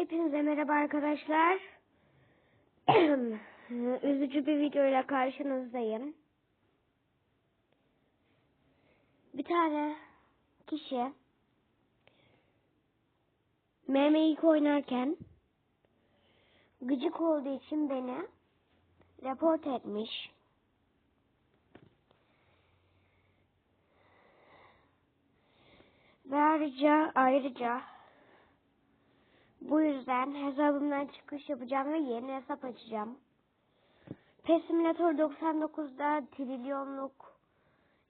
Hepinize merhaba arkadaşlar. Üzücü bir videoyla karşınızdayım. Bir tane kişi MMA oynarken gıcık olduğu için beni report etmiş. Ve ayrıca ayrıca bu yüzden hesabımdan çıkış yapacağım ve yeni hesap açacağım. Simulator 99'da trilyonluk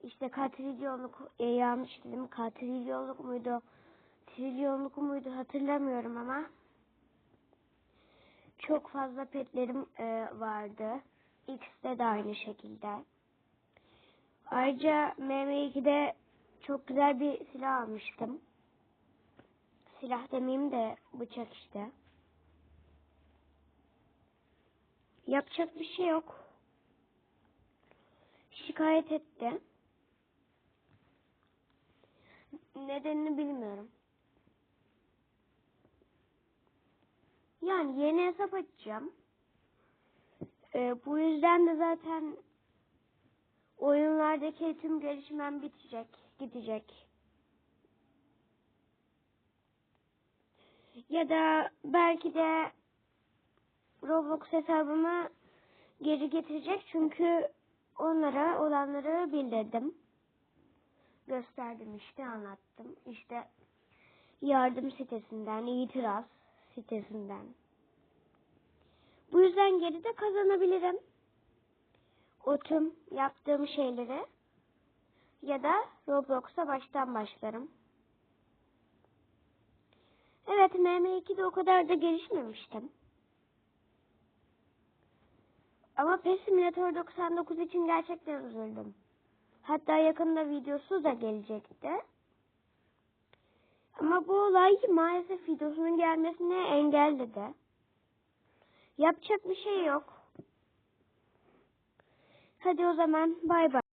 işte katrilyonluk e, yanlış dedim katrilyonluk muydu trilyonluk muydu hatırlamıyorum ama çok fazla petlerim e, vardı. X'de de aynı şekilde. Ayrıca MM2'de çok güzel bir silah almıştım. Silah demeyeyim de bıçak işte. Yapacak bir şey yok. Şikayet etti. Nedenini bilmiyorum. Yani yeni hesap açacağım. Ee, bu yüzden de zaten oyunlardaki tüm gelişmem bitecek, gidecek. Ya da belki de Roblox hesabımı geri getirecek çünkü onlara olanları bildirdim. Gösterdim işte anlattım. İşte yardım sitesinden, itiraz sitesinden. Bu yüzden geri de kazanabilirim. O tüm yaptığım şeyleri ya da Roblox'a baştan başlarım. Evet MM2'de o kadar da gelişmemiştim. Ama PES Simulator 99 için gerçekten üzüldüm. Hatta yakında videosu da gelecekti. Ama bu olay maalesef videosunun gelmesine engelledi. Yapacak bir şey yok. Hadi o zaman bay bay.